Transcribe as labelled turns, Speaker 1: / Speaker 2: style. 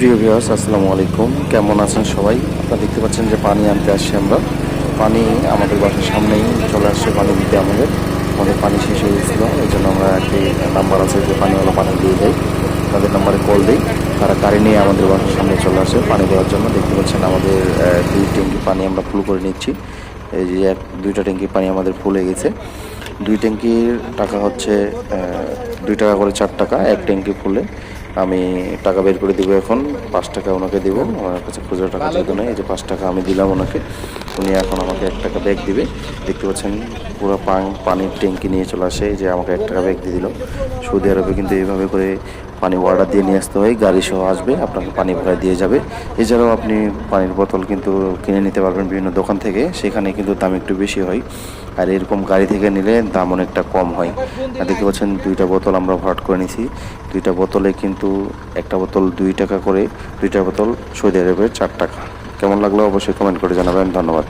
Speaker 1: সুপ্রিয় ভিউয়ার্স আসসালামু আলাইকুম। কেমন আছেন সবাই? আপনারা দেখতে পাচ্ছেন যে পানি আনতে আসছি আমরা। পানি আমাদের বাসার সামনেই চলে আসছে, পানি দিতে আমাদের। আমাদের পানি শেষ হয়ে গেছিল। এই জন্য আমরা একটি নাম্বার আছে যে পানিওয়ালা পানি দিয়ে যাই। তাদের নাম্বারে কল দিই। তারা গাড়ি নিয়ে আমাদের বাসার সামনে চলে আসে পানি দেওয়ার জন্য। দেখতে পাচ্ছেন আমাদের দুই ট্যাঙ্কি পানি আমরা ফুল করে নিচ্ছি। এই যে এক, দুইটা ট্যাঙ্কি পানি আমাদের ফুল হয়ে গেছে। দুই ট্যাঙ্কির টাকা হচ্ছে দুই টাকা করে চার টাকা, এক ট্যাঙ্কি ফুলে আমি টাকা বের করে দিব এখন, পাঁচ টাকা ওনাকে দেবো আমার কাছে খুচরো টাকা যেহেতু নেই এই যে পাঁচ টাকা আমি দিলাম ওনাকে। উনি এখন আমাকে এক টাকা ব্যাগ দিবে। দেখতে পাচ্ছেন, পুরো পান পানির ট্যাঙ্কি নিয়ে চলে আসে যে আমাকে এক টাকা ব্যাগ দিয়ে দিল। সৌদি আরবে কিন্তু এইভাবে করে পানি অর্ডার দিয়ে নিয়ে আসতে হয়, গাড়ি সহ আসবে, আপনাকে পানি ভরায় দিয়ে যাবে। এছাড়াও আপনি পানির বোতল কিন্তু কিনে নিতে পারবেন বিভিন্ন দোকান থেকে, সেখানে কিন্তু দাম একটু বেশি হয়। আর এরকম গাড়ি থেকে নিলে দাম অনেকটা কম হয়। আর দেখতে পাচ্ছেন, দুইটা বোতল আমরা ভরাট করে নিছি। দুইটা বোতলে কিন্তু একটা বোতল দুই টাকা করে, দুইটা বোতল সৌদি আরবের চার টাকা। কেমন লাগল অবশ্যই কমেন্ট করে জানাবেন ধন্যবাদ।